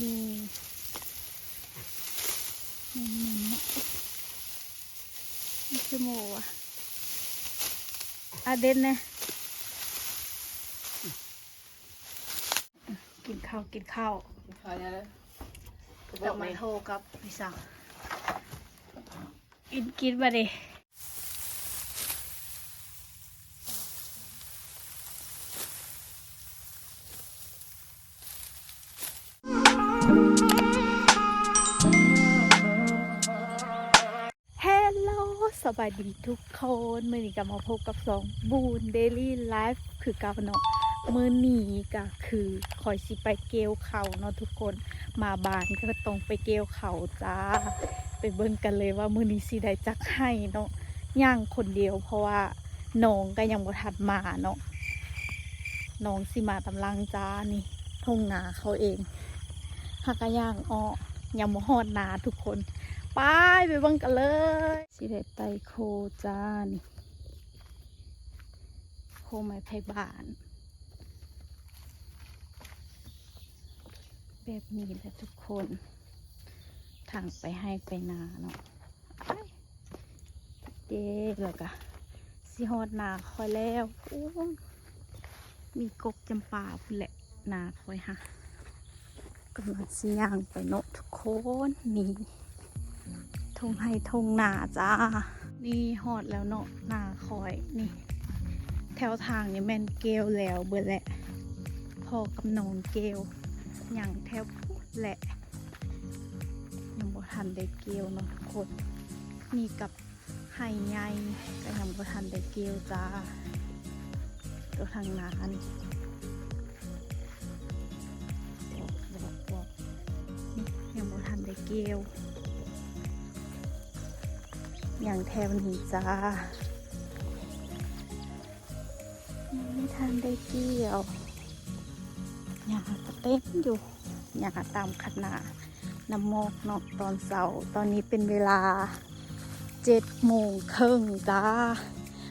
นี่นี่มันนาะนี่คือโมอะอาเดนนี่ยกินข้าว กินข้าวข้ายอะไรกลับมาโทรกับพี่สาวกินกินมาดิ สบายดีทุกคนมื่อนี้ก็มาพบกับสองบูนเดลี่ไลฟ์คือกาวเนาะมือนี้ก็คือคอยสิไปเกลเขาเนาะทุกคนมาบานก็ต้องไปเกลเขาจ้า ไปเบิ่งกันเลยว่ามือนี้สิได้จักให้เนาะย่างคนเดียวเพราะว่าน้องก็ยังบ่ทันมาเนาะน้องสิมาตำลังจ้านี่ทงนาเขาเองหักกะย่างอ้อยังบ่ฮอดนาทุกคนไปไปเบิ่งกันเลย สิได้ไตโคจานโคไม้ไผ่บาน แบบนี้แหละทุกคนทางไปให้ไปนาเนาะเจ๊แล้วก็สิฮอดนาคอยแล้วมีกกจำปาพุ่นแหละนาคอยฮะกำลังสิย่างไปเนาะทุกคนนี่ ทงให้ทงหนาจ้า นี่หอดแล้วเนาะหนาคอยนี่ แถวทางนี่แมนเกลแล้วเบิดแหละ พอกับนองเกลอย่างแถวพูดแหละยังบ่ทันได้เกลเนาะทุกคนนี่กับไห่ใหญ่ก็ยังบ่ทันได้เกลจ้าตัวทางนานี่บอกบอกบอกนี่ยังบ่ทันได้เกล อย่างแถวนี้จ้าไม่ทันได้เกี่ยวหญ้าก็เต็มอยู่หญ้าตามขนาดน้ำมอกนอกตอนเสาร์ตอนนี้เป็นเวลาเจ็ดโมงครึ่งจ้า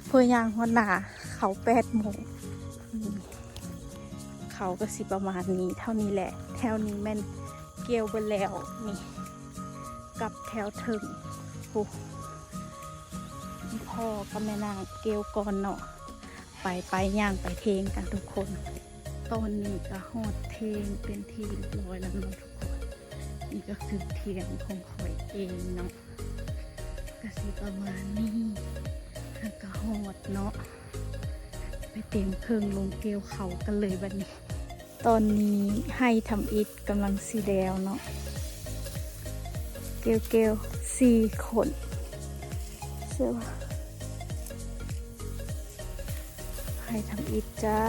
เพื่อยางหัวหน้าเขาแปดโมงเขาก็สิประมาณนี้เท่านี้แหละ แถวนี้ม่นเกี่ยวไปแล้วนี่ กับแถวถึงโอ้ พ่อก็แม่นางเกลกอนเนาะไปไปย่างไปเทงกันทุกคน ตอนนี้ก็ฮอดเทงเป็นทีเรียบร้อยแล้วเนาะทุกคน นี่ก็คือเทียงของข่อยเองเนาะก็สิประมาณนี้แล้วก็ฮอดเนาะไปเต็มเครื่องลงเกลเขากันเลยบัดนี้ ตอนนี้ให้ทำอิฐกำลังสีแดวเนาะเกลเกลสี่คน เสื้อว่าให้ทำอิฐจ้า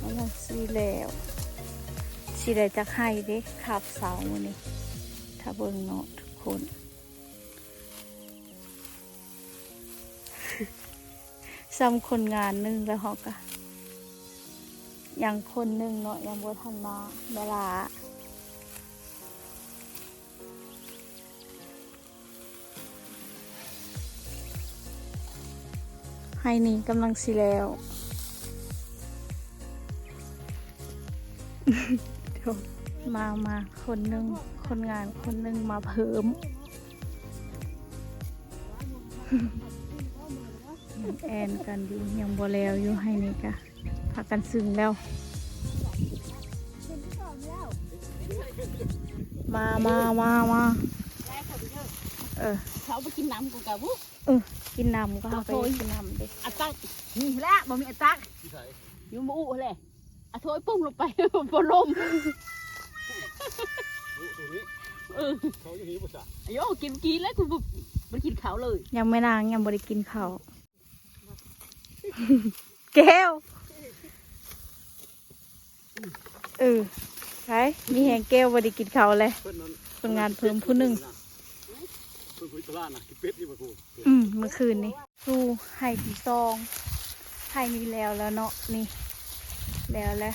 กำลังซีแล้วสีได้จักให้เด้ขับเสามือนี่ถ้าเบิ่งเนาะทุกคนซ้ำคนงานหนึงแล้วเขาก็ยังคนหนึ่งเนาะยังบ่ทันมาเวลา ให้นี่กำลังสิแล้วเดี๋ยวมามาคนหนึ่งคนงานคนหนึ่งมาเพิ่มยังแอนกันอยู่ยังบ่แล้วอยู่ให้นี่กะพากันซึ้งแล้ว มามามามาเออ เขาไปกินน้ำกูกับบุเออกินน้ำก็เอาไปกินน้ำเด็กอัตักนี่แหละบ่มีอัตักอยู่หมูเลยอะโถยปุ้มลงไปบนลมเออเขาอย่างนี้ภาษาไอ้โยกินกินแล้วกูบ่มันกินข้าวเลย ยังไม่นางยังบริกินข้าวแก้วเออใช่มีแหงแก้วบริกินข้าวเลยเพื่อนนั้นคนงานเพิ่มผู้หนึ่ง เพื่อนคุยตลาดนะกินเป็ดนี่มากูอืมเมื่อคืนนี้ดูไห่ที่ซองไห่นี้แล้วแล้วเนาะนี่ แล้วแล้ว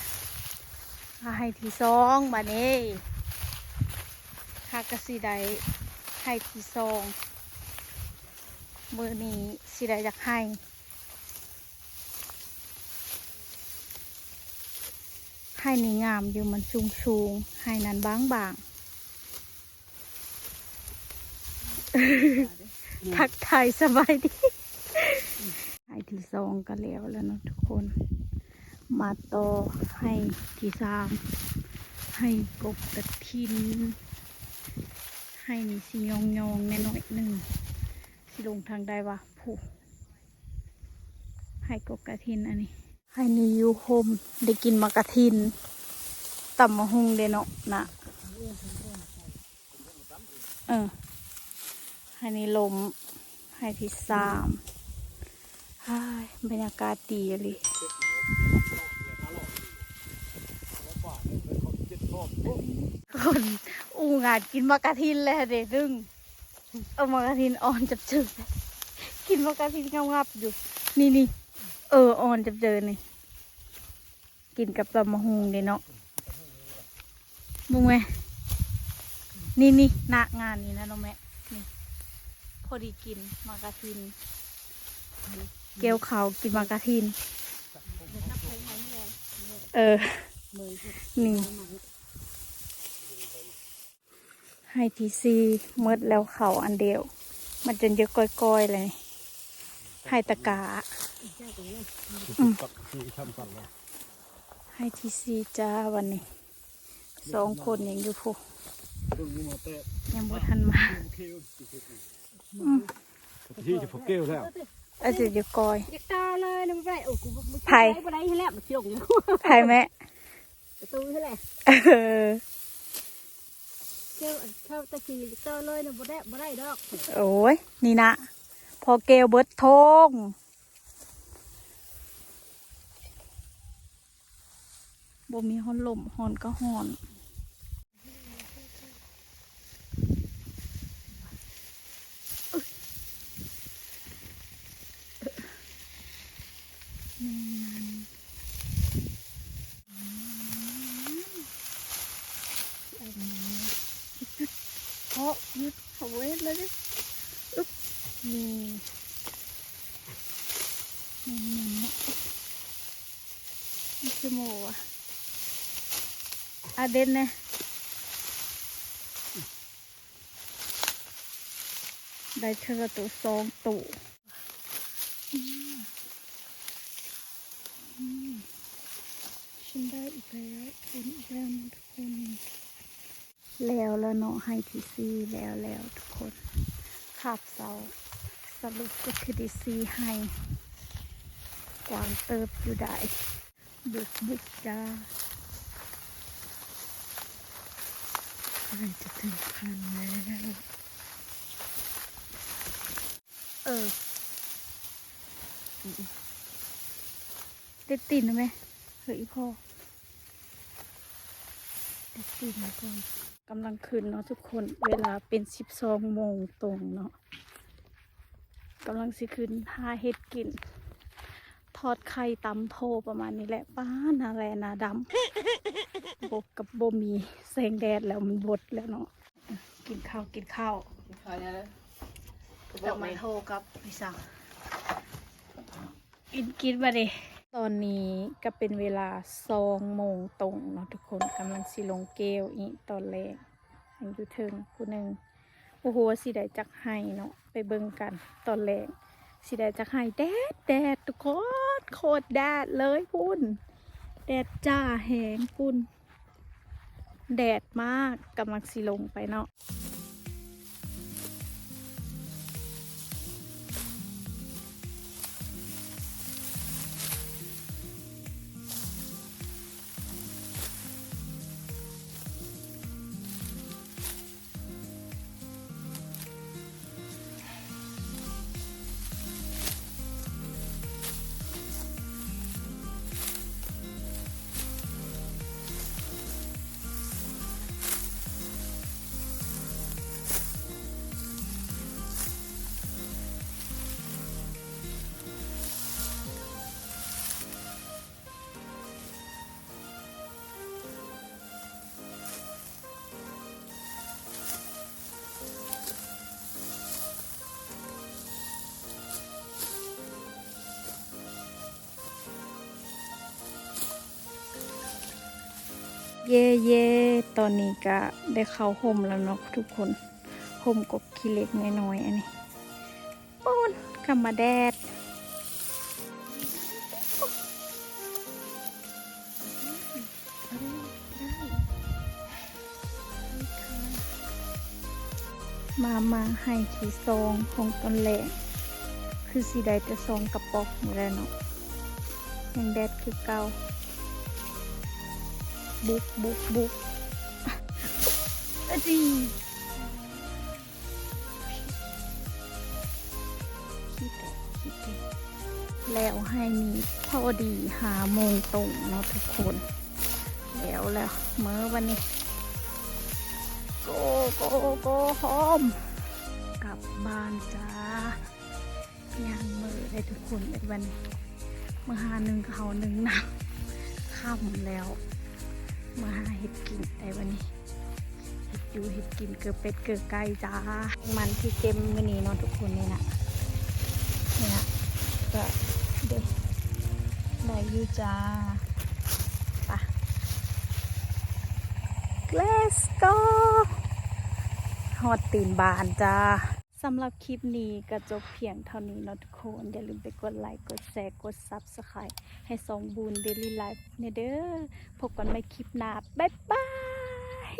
ไห่ที่ซองมาเน่ฮากะสีไดไห่ที่ซองมือนี้สีไดจากไห่ให้นี่งามอยู่มันสูงสูงๆให้นั้นบางบางๆ ทักทายสบายดีให้ที่สองก็แล้วแล้วเนาะทุกคน มาต่อให้ที่สามให้กบกระทิน ให้นี่สิยองยองแน่น้อยหนึ่งสิลงทางใดวะผู้ให้กบกระทินอันนี้ ให้นี่ยูโฮมได้กินมากระทินตำมะฮุงเดเนาะนะเออ ให้นี่ลมให้ที่สามฮ้ายบรรยากาศดีเลยคนอูงานกินมากระทินเลยเด็ดึงเอามากระทินอ่อนจับเจอกินมากระทินงับๆอยู่ นี่นี่เอออ่อนจับเจอนี่กินกับตำมะฮุงเดเนาะมุงไหมนี่นี่หนางานนี่นะน้องแม่ อดีกินมากระทิน เกลียวเขาวกินมากระทิน เออ นี่ ให้ทีซีเมดแล้วเขาอันเดียว มันจนเยอะก้อยๆเลย ให้ตะกากับที่ทำสั่งเลยให้ทีซีจ้าวันนี้สองคนยังอยู่พวกเพิ่งมาแต่ยังบ่ทันมาโอเค ที่จะพกเกลแล้วอาจจะเยอะก้อยอยากตาเลยนะไม่ได้โอ้กูไม่ไผ่ไม่ได้ให้แล้วมาเชี่ยวอยู่ไทยแม่ประตูเท่าไหร่เออเชี่ยวเข้าตะกี้อยากตาเลยนะไม่ได้ไม่ได้ดอกโอ้ยนี่นะพอเกลเบิดทงบ่มีฮอนลมฮอนก็ฮอนนี่มันอันนี้เพราะยึดเอา ไว้เลยดิอึ๊บนี่นี่มันเนาะนี่คือโมอะอาเดนเนี่ยได้เธอตัวสองตัวฉันได้อีกแล้วเป็นอีกแล้วทุกคน แล้วแล้วเนาะให้ทีซีแล้วแล้วทุกคนขับเสาสรุปก็คือดีซีให้กวางเติบอยู่ได้บุกบุกจ้าใกล้จะถึงพันแล้วเออได้ติดนไหมเฮ้ยพ่อเด็กตื่นมก่อน กำลังขึ้นเนาะทุกคนเวลาเป็นสิบสองโมงตรงเนาะกำลังสิขึ้นหาเห็ดกิน ทอดไข่ตำโทประมาณนี้แหละป้านาแลนาดำบกกับโบมีแสงแดดแล้วมันบดแล้วเนาะกินข้าวกินข้าวขอเนี่ยจะมาโทรกับพี่สาวอินกินมาเด ตอนนี้ก็เป็นเวลาสองโมงตรงเนาะทุกคนกำลังสิลงเกลอีตอนแรกยังอยู่เทิงผู้หนึ่งโอ้โหสิได้จักไห้เนาะไปเบิ่งกันตอนแรกสิได้จักไห้แดดแดดทุกคนโคตรแดดเลยพุ่นแดดจ้าแหงพุ่นแดดมากกำลังสิลงไปเนาะ เย่เย่ตอนนี้ก็ได้เข้าห่มแล้วเนาะทุกคนห่มกบขี้เล็กน้อยๆอันนี้ปูนกำมาแดดมามาให้ที่ซองของตอนแรกคือสีได้แต่ซองกระป๋องแล้วเนาะยังแดดคือเก่า บุกบุกบุกอะดีคิดแต่คิดแต่แล้วให้มีพอดีหาโมงตรงเนาะทุกคน แล้วแล้วเมื่อวันนี้โกโกโกโฮมกลับบ้านจ้าย่างมือได้ทุกคนในวันนี้มาหาหนึ่งเขาหนึ่งน้ำค่ำแล้ว มาหาเห็ดกินแต่วันนี้เห็ดอยู่เห็ดกินเกือบเป็ดเกือบไก่จ้า มันที่เต็มมือนี้เนาะทุกคนนี่นะนี่นะก็เด็กได้อยู่จ้าไป Let's go ฮอดตีนบานจ้า สำหรับคลิปนี้ก็จบเพียงเท่านี้นะทุกคน อย่าลืมไปกดไลค์กดแชร์กด Subscribe ให้สองบูน Daily Life เนี่ยเด้อพบกันใหม่คลิปหน้า บ๊ายบาย